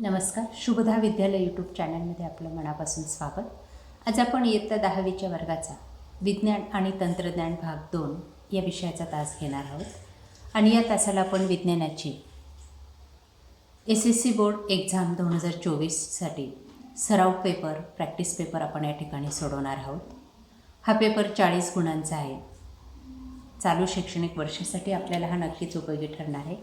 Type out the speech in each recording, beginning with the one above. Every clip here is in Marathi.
नमस्कार. शुभदा विद्यालय यूट्यूब चॅनलमध्ये आपलं मनापासून स्वागत. आज आपण इयत्ता दहावीच्या वर्गाचा विज्ञान आणि तंत्रज्ञान भाग दोन या विषयाचा तास घेणार आहोत. आणि या तासाला आपण विज्ञानाची S S C board exam दोन हजार चोवीससाठी सराव पेपर प्रॅक्टिस पेपर आपण या ठिकाणी सोडवणार आहोत. हा पेपर चाळीस गुणांचा आहे. चालू शैक्षणिक वर्षासाठी आपल्याला हा नक्कीच उपयोगी ठरणार आहे.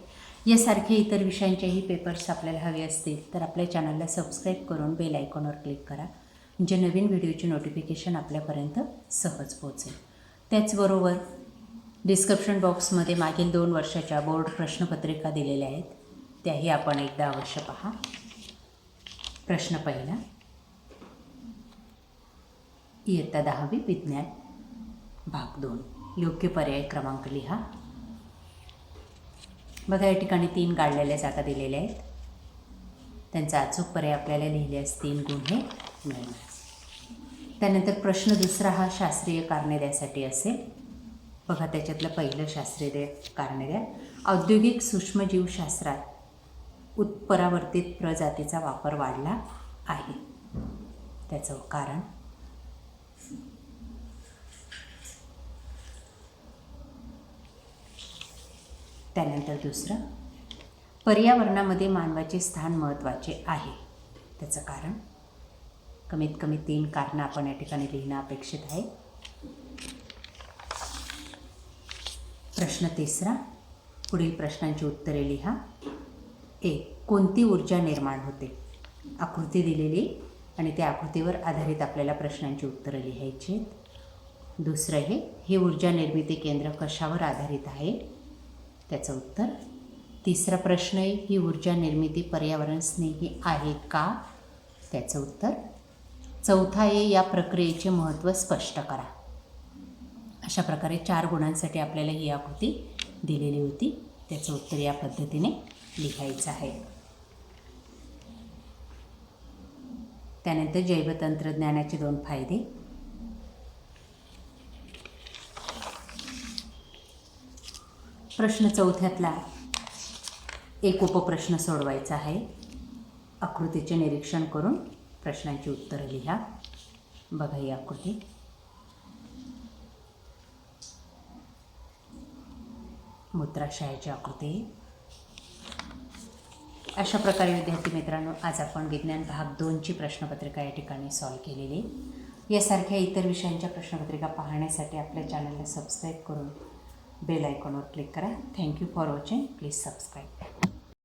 यासारखे इतर विषयांचेही पेपर्स आपल्याला हवे असतील तर आपल्या चॅनलला सबस्क्राईब करून बेल आयकॉनवर क्लिक करा म्हणजे नवीन व्हिडिओची नोटिफिकेशन आपल्यापर्यंत सहज पोहोचेल. त्याचबरोबर डिस्क्रिप्शन बॉक्समध्ये मागील दोन वर्षाच्या बोर्ड प्रश्नपत्रिका दिलेल्या आहेत त्याही आपण एकदा अवश्य पहा. प्रश्न पहिला इयत्ता दहावी विज्ञान भाग दोन योग्य पर्याय क्रमांक लिहा. बघा या ठिकाणी तीन काढलेल्या जागा दिलेल्या आहेत. त्यांचा अचूक पर्याय आपल्याला लिहिल्यास तीन गुण हे मिळणार. त्यानंतर प्रश्न दुसरा हा शास्त्रीय कारणे द्यासाठी असेल. बघा त्याच्यातलं पहिलं शास्त्रीय कारणे द्या. औद्योगिक सूक्ष्मजीवशास्त्रात उत्परावर्तित प्रजातीचा वापर वाढला आहे. त्याचं कारण? त्यानंतर दुसरं पर्यावरणामध्ये मानवाचे स्थान महत्त्वाचे आहे. त्याचं कारण? कमीत कमी तीन कारणं आपण या ठिकाणी लिहिणं अपेक्षित आहे. प्रश्न तिसरा पुढील प्रश्नांची उत्तरे लिहा. एक कोणती ऊर्जा निर्माण होते? आकृती दिलेली आणि त्या आकृतीवर आधारित आपल्याला प्रश्नांची उत्तरं लिहायची आहेत. दुसरं हे हे ऊर्जा निर्मिती केंद्र कशावर आधारित आहे? त्याचं उत्तर तिसरा प्रश्न आहे ही ऊर्जा निर्मिती पर्यावरण स्नेही आहे का? त्याचं उत्तर चौथा आहे या प्रक्रियेचे महत्त्व स्पष्ट करा. अशा प्रकारे चार गुणांसाठी आपल्याला ही आकृती दिलेली होती. त्याचं उत्तर या पद्धतीने लिहायचं आहे. त्यानंतर जैवतंत्रज्ञानाचे दोन फायदे. प्रश्न चौथ्यातला एक उपप्रश्न सोडवायचा आहे. आकृतीचे निरीक्षण करून प्रश्नांची उत्तरं लिहा. बघा ही आकृती. मूत्राशयाची आकृती. अशा प्रकारे विद्यार्थी मित्रांनो आज आपण विज्ञान भाग दोनची प्रश्नपत्रिका या ठिकाणी सॉल्व केलेली. यासारख्या इतर विषयांच्या प्रश्नपत्रिका पाहण्यासाठी आपल्या चॅनलला सबस्क्राईब करून बेल आयकॉनवर क्लिक करा thank you for watching please subscribe